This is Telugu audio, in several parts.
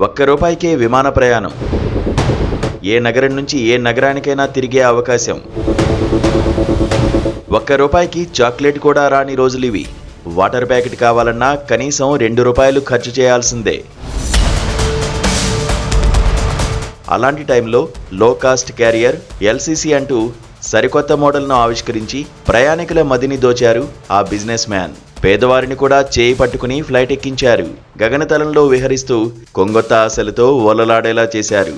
ఒక్క రూపాయికే విమాన ప్రయాణం. ఏ నగరం నుంచి ఏ నగరానికైనా తిరిగే అవకాశం. ఒక్క రూపాయికి చాక్లెట్ కూడా రాని రోజులు ఇవి. వాటర్ ప్యాకెట్ కావాలన్నా కనీసం రెండు రూపాయలు ఖర్చు చేయాల్సిందే. అలాంటి టైంలో లో కాస్ట్ క్యారియర్ ఎల్సీసీ అంటూ సరికొత్త మోడల్ను ఆవిష్కరించి ప్రయాణికుల మదిని దోచారు ఆ బిజినెస్ మ్యాన్. పేదవారిని కూడా చేయి పట్టుకుని ఫ్లైట్ ఎక్కించారు. గగనతలంలో విహరిస్తూ కొంగొత్త ఆశలతో ఓలలాడేలా చేశారు.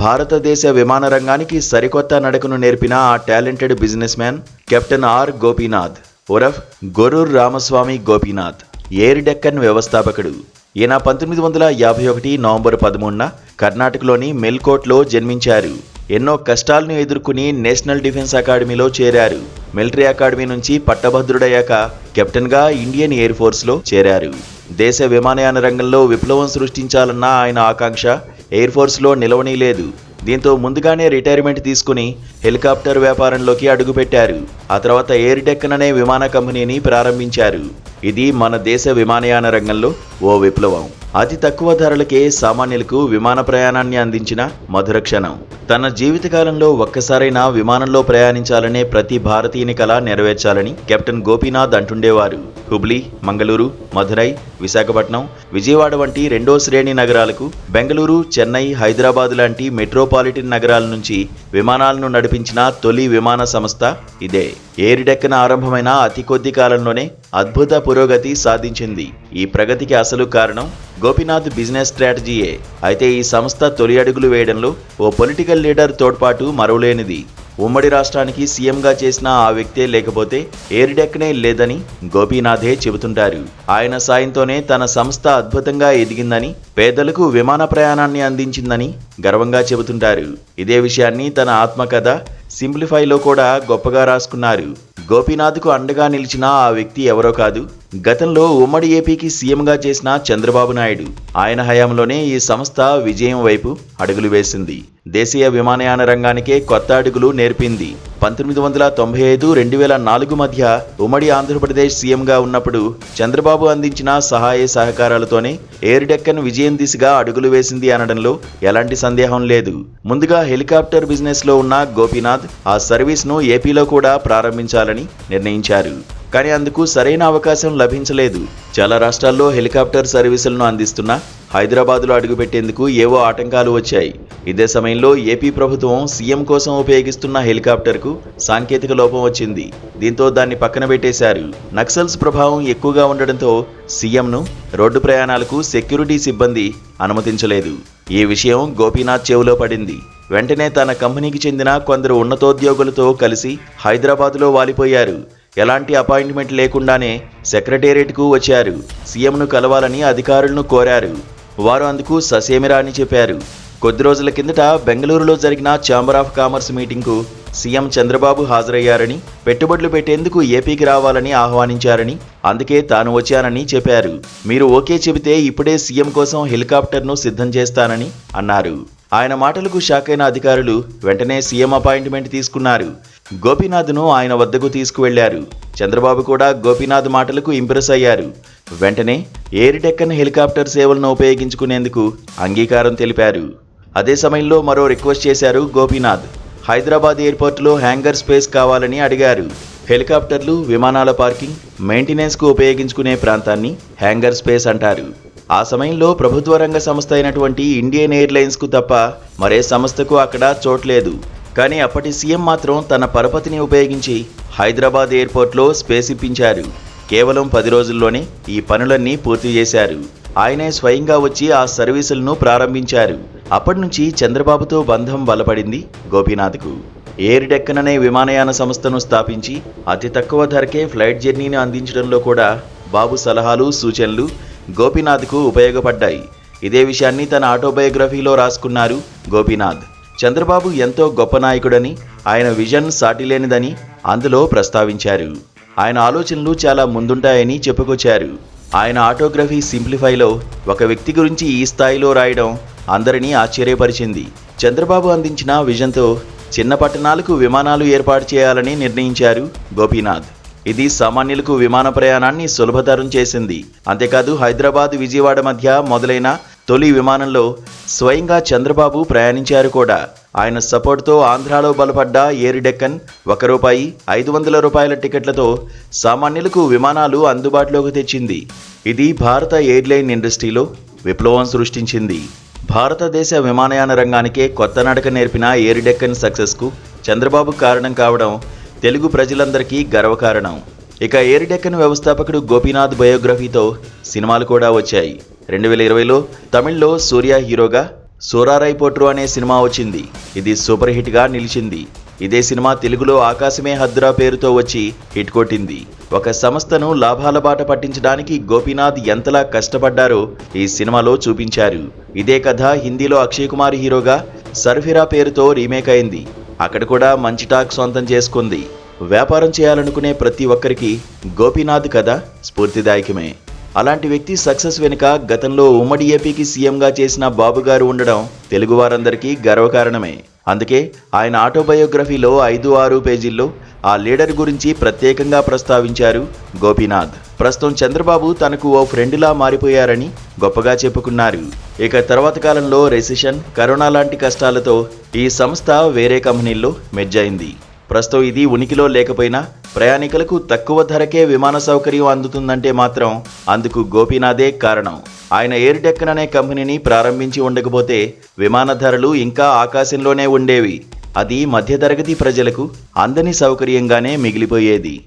భారతదేశ విమాన రంగానికి సరికొత్త నడకను నేర్పిన ఆ talented businessman captain R Gopinath. ఉరఫ్ Gorur Ramaswamy Gopinath Air Deccan వ్యవస్థాపకుడు. ఈయన పంతొమ్మిది వందల యాభై ఒకటి నవంబర్ పదమూడున కర్ణాటకలోని మెల్కోట్లో జన్మించారు. ఎన్నో కష్టాలను ఎదుర్కొని నేషనల్ డిఫెన్స్ అకాడమీలో చేరారు. మిలిటరీ అకాడమీ నుంచి పట్టభద్రుడయ్యాక కెప్టెన్గా ఇండియన్ ఎయిర్ ఫోర్స్లో చేరారు. దేశ విమానయాన రంగంలో విప్లవం సృష్టించాలన్న ఆయన ఆకాంక్ష ఎయిర్ ఫోర్స్లో నిలవనీలేదు. దీంతో ముందుగానే రిటైర్మెంట్ తీసుకుని హెలికాప్టర్ వ్యాపారంలోకి అడుగుపెట్టారు. ఆ తర్వాత ఎయిర్ డెక్కన్ అనే విమాన కంపెనీని ప్రారంభించారు. ఇది మన దేశ విమానయాన రంగంలో ఓ విప్లవం. అతి తక్కువ ధరలకే సామాన్యులకు విమాన ప్రయాణాన్ని అందించిన మధుర క్షణం. తన జీవితకాలంలో ఒక్కసారైనా విమానంలో ప్రయాణించాలనే ప్రతి భారతీయుని కళ నెరవేర్చాలని కెప్టెన్ గోపీనాథ్ అంటుండేవారు. హుబ్లీ మంగళూరు మధురై విశాఖపట్నం విజయవాడ వంటి రెండో శ్రేణి నగరాలకు బెంగళూరు చెన్నై హైదరాబాద్ లాంటి మెట్రోపాలిటన్ నగరాల నుంచి విమానాలను నడిపించిన తొలి విమాన సంస్థ ఇదే. ఎయిర్ డెక్కన ఆరంభమైన అతి కొద్ది కాలంలోనే అద్భుత పురోగతి సాధించింది. ఈ ప్రగతికి అసలు కారణం గోపీనాథ్ బిజినెస్ స్ట్రాటజీయే. అయితే ఈ సంస్థ తొలి అడుగులు వేయడంలో ఓ పొలిటికల్ లీడర్ తోడ్పాటు మరవలేనిది. ఉమ్మడి రాష్ట్రానికి సీఎంగా చేసిన ఆ వ్యక్తే లేకపోతే ఎయిర్ లేదని గోపీనాథే చెబుతుంటారు. ఆయన సాయంతోనే తన సంస్థ అద్భుతంగా ఎదిగిందని పేదలకు విమాన ప్రయాణాన్ని అందించిందని గర్వంగా చెబుతుంటారు. ఇదే విషయాన్ని తన ఆత్మకథ సింప్లిఫైలో కూడా గొప్పగా రాసుకున్నారు. గోపీనాథ్కు అండగా నిలిచిన ఆ వ్యక్తి ఎవరో కాదు గతంలో ఉమ్మడి ఏపీకి సీఎంగా చేసిన చంద్రబాబు నాయుడు. ఆయన హయాంలోనే ఈ సంస్థ విజయం వైపు అడుగులు వేసింది. దేశీయ విమానయాన రంగానికే కొత్త అడుగులు నేర్పింది. పంతొమ్మిది వందల తొంభై ఐదు రెండు వేల నాలుగు మధ్య ఉమ్మడి ఆంధ్రప్రదేశ్ సీఎంగా ఉన్నప్పుడు చంద్రబాబు అందించిన సహాయ సహకారాలతోనే ఎయిర్ డెక్కన్ విజయం దిశగా అడుగులు వేసింది అనడంలో ఎలాంటి సందేహం లేదు. ముందుగా హెలికాప్టర్ బిజినెస్లో ఉన్న గోపీనాథ్ ఆ సర్వీస్ను ఏపీలో కూడా ప్రారంభించాలని నిర్ణయించారు. కానీ అందుకు సరైన అవకాశం లభించలేదు. చాలా రాష్ట్రాల్లో హెలికాప్టర్ సర్వీసులను అందిస్తున్న హైదరాబాద్లో అడుగుపెట్టేందుకు ఏవో ఆటంకాలు వచ్చాయి. ఇదే సమయంలో ఏపీ ప్రభుత్వం సీఎం కోసం ఉపయోగిస్తున్న హెలికాప్టర్కు సాంకేతిక లోపం వచ్చింది. దీంతో దాన్ని పక్కన పెట్టేశారు. నక్సల్స్ ప్రభావం ఎక్కువగా ఉండడంతో సీఎంను రోడ్డు ప్రయాణాలకు సెక్యూరిటీ సిబ్బంది అనుమతించలేదు. ఈ విషయం గోపీనాథ్ చెవిలో పడింది. వెంటనే తన కంపెనీకి చెందిన కొందరు ఉన్నతోద్యోగులతో కలిసి హైదరాబాద్లో వాలిపోయారు. ఎలాంటి అపాయింట్మెంట్ లేకుండానే సెక్రటేరియట్కు వచ్చారు. సీఎంను కలవాలని అధికారులను కోరారు. వారు అందుకు ససేమిరా అని చెప్పారు. కొద్ది రోజుల కిందట బెంగళూరులో జరిగిన ఛాంబర్ ఆఫ్ కామర్స్ మీటింగ్కు సీఎం చంద్రబాబు హాజరయ్యారని పెట్టుబడులు పెట్టేందుకు ఏపీకి రావాలని ఆహ్వానించారని అందుకే తాను వచ్చానని చెప్పారు. మీరు ఓకే చెబితే ఇప్పుడే సీఎం కోసం హెలికాప్టర్ను సిద్ధం చేస్తానని అన్నారు. ఆయన మాటలకు షాక్ అయిన అధికారులు వెంటనే సీఎం అపాయింట్మెంట్ తీసుకున్నారు. గోపీనాథ్ను ఆయన వద్దకు తీసుకువెళ్ళారు. చంద్రబాబు కూడా గోపీనాథ్ మాటలకు ఇంప్రెస్ అయ్యారు. వెంటనే ఎయిర్ డెక్కన్ హెలికాప్టర్ సేవలను ఉపయోగించుకునేందుకు అంగీకారం తెలిపారు. అదే సమయంలో మరో రిక్వెస్ట్ చేశారు గోపీనాథ్. హైదరాబాద్ ఎయిర్పోర్టులో హ్యాంగర్ స్పేస్ కావాలని అడిగారు. హెలికాప్టర్లు విమానాల పార్కింగ్ మెయింటెనెన్స్కు ఉపయోగించుకునే ప్రాంతాన్ని హ్యాంగర్ స్పేస్ అంటారు. ఆ సమయంలో ప్రభుత్వ రంగ సంస్థ అయినటువంటి ఇండియన్ ఎయిర్లైన్స్కు తప్ప మరే సంస్థకు అక్కడ చోట్లేదు కానీ అప్పటి సీఎం మాత్రం తన పరపతిని ఉపయోగించి హైదరాబాద్ ఎయిర్పోర్ట్లో స్పేస్ ఇప్పించారు. కేవలం పది రోజుల్లోనే ఈ పనులన్నీ పూర్తి చేశారు. ఆయనే స్వయంగా వచ్చి ఆ సర్వీసులను ప్రారంభించారు. అప్పటి నుంచి చంద్రబాబుతో బంధం బలపడింది గోపీనాథ్కు. ఎయిర్ డెక్కన్ అనే విమానయాన సంస్థను స్థాపించి అతి తక్కువ ధరకే ఫ్లైట్ జర్నీని అందించడంలో కూడా బాబు సలహాలు సూచనలు గోపీనాథ్కు ఉపయోగపడ్డాయి. ఇదే విషయాన్ని తన ఆటోబయోగ్రఫీలో రాసుకున్నారు గోపీనాథ్. చంద్రబాబు ఎంతో గొప్ప నాయకుడని ఆయన విజన్ సాటిలేనిదని అందులో ప్రస్తావించారు. ఆయన ఆలోచనలు చాలా ముందుంటాయని చెప్పుకొచ్చారు. ఆయన ఆటోగ్రఫీ సింప్లిఫైలో ఒక వ్యక్తి గురించి ఈ స్థాయిలో రాయడం అందరినీ ఆశ్చర్యపరిచింది. చంద్రబాబు అందించిన విజన్తో చిన్న పట్టణాలకు విమానాలు ఏర్పాటు చేయాలని నిర్ణయించారు గోపీనాథ్. ఇది సామాన్యులకు విమాన ప్రయాణాన్ని సులభతరం చేసింది. అంతేకాదు హైదరాబాద్ విజయవాడ మధ్య మొదలైన తొలి విమానంలో స్వయంగా చంద్రబాబు ప్రయాణించారు కూడా. ఆయన సపోర్ట్తో ఆంధ్రాలో బలపడ్డ ఏరిడెక్కన్ డెక్కన్ ఒక రూపాయి ఐదు వందల రూపాయల టికెట్లతో సామాన్యులకు విమానాలు అందుబాటులోకి తెచ్చింది. ఇది భారత ఎయిర్లైన్ ఇండస్ట్రీలో విప్లవం సృష్టించింది. భారతదేశ విమానయాన రంగానికే కొత్త నడక నేర్పిన ఏరిడెక్కన్ డెక్కన్ సక్సెస్కు చంద్రబాబు కారణం కావడం తెలుగు ప్రజలందరికీ గర్వకారణం. ఇక ఏరిడెక్కన్ డెక్కన్ వ్యవస్థాపకుడు గోపీనాథ్ బయోగ్రఫీతో సినిమాలు కూడా వచ్చాయి. రెండు వేల ఇరవైలో తమిళ్ళో సూర్య హీరోగా సోరారై పోట్రు అనే సినిమా వచ్చింది. ఇది సూపర్ హిట్గా నిలిచింది. ఇదే సినిమా తెలుగులో ఆకాశమే హద్దురా పేరుతో వచ్చి హిట్ కొట్టింది. ఒక సంస్థను లాభాల బాట పట్టించడానికి గోపీనాథ్ ఎంతలా కష్టపడ్డారో ఈ సినిమాలో చూపించారు. ఇదే కథ హిందీలో అక్షయ్ కుమార్ హీరోగా సర్ఫిరా పేరుతో రీమేక్ అయింది. అక్కడ కూడా మంచి టాక్ సొంతం చేసుకుంది. వ్యాపారం చేయాలనుకునే ప్రతి ఒక్కరికి గోపీనాథ్ కథ స్ఫూర్తిదాయకమే. అలాంటి వ్యక్తి సక్సెస్ వెనుక గతంలో ఉమ్మడి ఏపీకి సీఎంగా చేసిన బాబు గారు ఉండడం తెలుగువారందరికీ గర్వకారణమే. అందుకే ఆయన ఆటోబయోగ్రఫీలో ఐదు ఆరు పేజీల్లో ఆ లీడర్ గురించి ప్రత్యేకంగా ప్రస్తావించారు గోపీనాథ్. ప్రస్తుతం చంద్రబాబు తనకు ఓ ఫ్రెండ్లా మారిపోయారని గొప్పగా చెప్పుకున్నారు. ఇక తర్వాత కాలంలో రెసిషన్ కరోనా లాంటి కష్టాలతో ఈ సంస్థ వేరే కంపెనీల్లో మెజ్జైంది ప్రస్తుతం ఇది ఉనికిలో లేకపోయినా ప్రయాణికులకు తక్కువ ధరకే విమాన సౌకర్యం అందుతుందంటే మాత్రం అందుకు గోపీనాథే కారణం. ఆయన ఎయిర్ డెక్కన్ అనే కంపెనీని ప్రారంభించి ఉండకపోతే విమాన ధరలు ఇంకా ఆకాశంలోనే ఉండేవి. అది మధ్యతరగతి ప్రజలకు అందని సౌకర్యంగానే మిగిలిపోయేది.